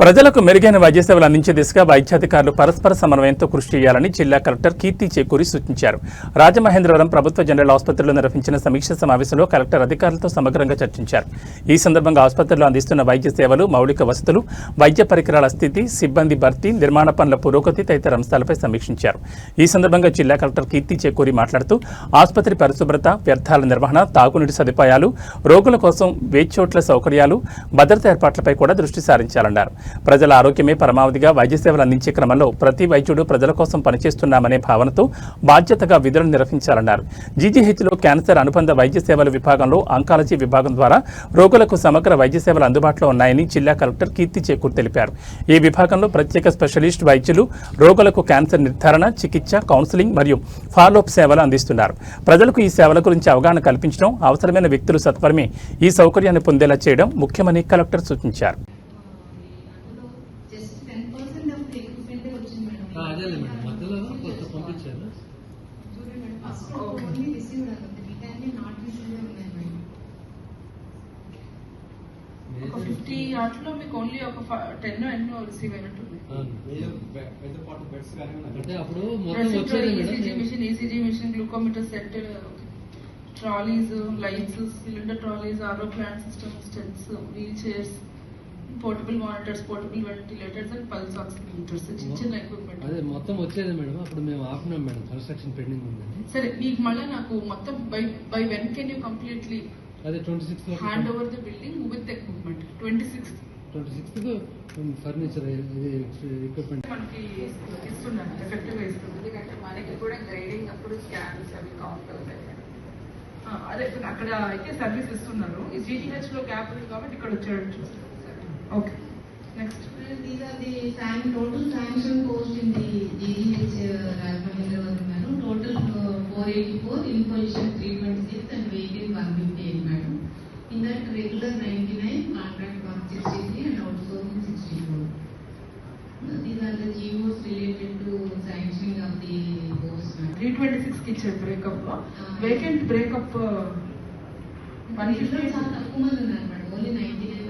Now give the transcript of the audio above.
ప్రజలకు మెరుగైన వైద్య సేవలు అందించే దిశగా వైద్యాధికారులు పరస్పర సమన్వయంతో కృషి చేయాలని జిల్లా కలెక్టర్ కీర్తి చేకూరి సూచించారు. రాజమహేంద్రవరం ప్రభుత్వ జనరల్ ఆసుపత్రిలో నిర్వహించిన సమీక్ష సమావేశంలో కలెక్టర్ అధికారులతో సమగ్రంగా చర్చించారు. ఈ సందర్భంగా ఆసుపత్రిలో అందిస్తున్న వైద్య సేవలు మౌలిక వసతులు వైద్య పరికరాల స్థితి సిబ్బంది భర్తీ నిర్మాణ పనుల పురోగతి తదితర అంశాలపై సమీక్షించారు. ఈ సందర్భంగా జిల్లా కలెక్టర్ కీర్తి చేకూరి మాట్లాడుతూ ఆసుపత్రి పరిశుభ్రత వ్యర్థాల నిర్వహణ తాగునీటి సదుపాయాలు రోగుల కోసం వేచోట్ల సౌకర్యాలు భద్రత ఏర్పాట్లపై కూడా దృష్టి సారించాలన్నారు. ప్రజల ఆరోగ్యమే పరమావధిగా వైద్య సేవలు అందించే క్రమంలో ప్రతి వైద్యుడు ప్రజల కోసం పనిచేస్తున్నామనే భావనతో బాధ్యతగా విధులను నిర్వహించాలన్నారు. జీజీహెచ్లో క్యాన్సర్ అనుబంధ వైద్య సేవల విభాగంలో అంకాలజీ విభాగం ద్వారా రోగులకు సమగ్ర వైద్య సేవలు అందుబాటులో ఉన్నాయని జిల్లా కలెక్టర్ కీర్తి చేకూర్ తెలిపారు. ఈ విభాగంలో ప్రత్యేక స్పెషలిస్ట్ వైద్యులు రోగులకు క్యాన్సర్ నిర్ధారణ చికిత్స కౌన్సిలింగ్ మరియు ఫాలోఅప్ సేవలు అందిస్తున్నారు. ప్రజలకు ఈ సేవల గురించి అవగాహన కల్పించడం అవసరమైన వ్యక్తులు సత్వరమే ఈ సౌకర్యాన్ని పొందేలా చేయడం ముఖ్యమని కలెక్టర్ సూచించారు. Just ten percent of the equipment వచ్చింది మేడం మధ్యలో కొంత పంపించాను చూడండి మేడం ఫస్ట్ ఓన్లీ రిసీవ్డ్ అవుతుంది మిగతా నాట్ రిసీవ్డ్ ఉన్నాయి మేడం ఒక ఫిఫ్టీ వాటిలో మీకు ఓన్లీ ఒక టెన్ ఎన్నో రిసీవ్ అయినట్టుంది అవును. మేజర్ పెద్ద పాటు బెడ్స్ కానీ ఉన్నాయి. అంటే అప్పుడు మొత్తం వచ్చేది ECG madam machine ECG machine glucometer set trolleys lights cylinder trolleys RO plant system stands wheel chairs portable monitors portable ventilators and pulse oximeters చిన్న చిన్న ఎక్విప్మెంట్ అదే మొత్తం వచ్చేది మేడం. అప్పుడు మేము ఆపినాం మేడం. కన్స్ట్రక్షన్ పెండింగ్ ఉందని సరే మీకు మళ్ళీ నాకు మొత్తం bye bye when can you completely అదే twenty sixth hand over the building with equipment twenty sixth twenty sixth furniture equipment మనకి ఇస్తున్నాను. ఎఫెక్టివ్గా ఇస్తుంది ఎందుకంటే మనకి కూడా గ్రేడింగ్ అప్పుడు స్కాన్స్ అవి కౌంట్ అవుతాయి. ఆ, అదే అక్కడ అయితే సర్వీస్ ఇస్తున్నారు. ఈ జీజీహెచ్లో గ్యాప్ ఉంది కాబట్టి ఇక్కడ వచ్చాడు చూస్తాను okay next These are the san- total sanction post in the GGH uh, Rajmahendra madam. Total uh, 484, inpatient 326 and vacant 158 madam. In that regular 99, contract 163 and outsourcing 64. Uh, These are the GOs related to sanctioning of the post madam. Three twenty సిక్స్కి ఇచ్చారు breakup vacant breakup చాలా తక్కువ మంది ఉన్నారు madam only ninety nine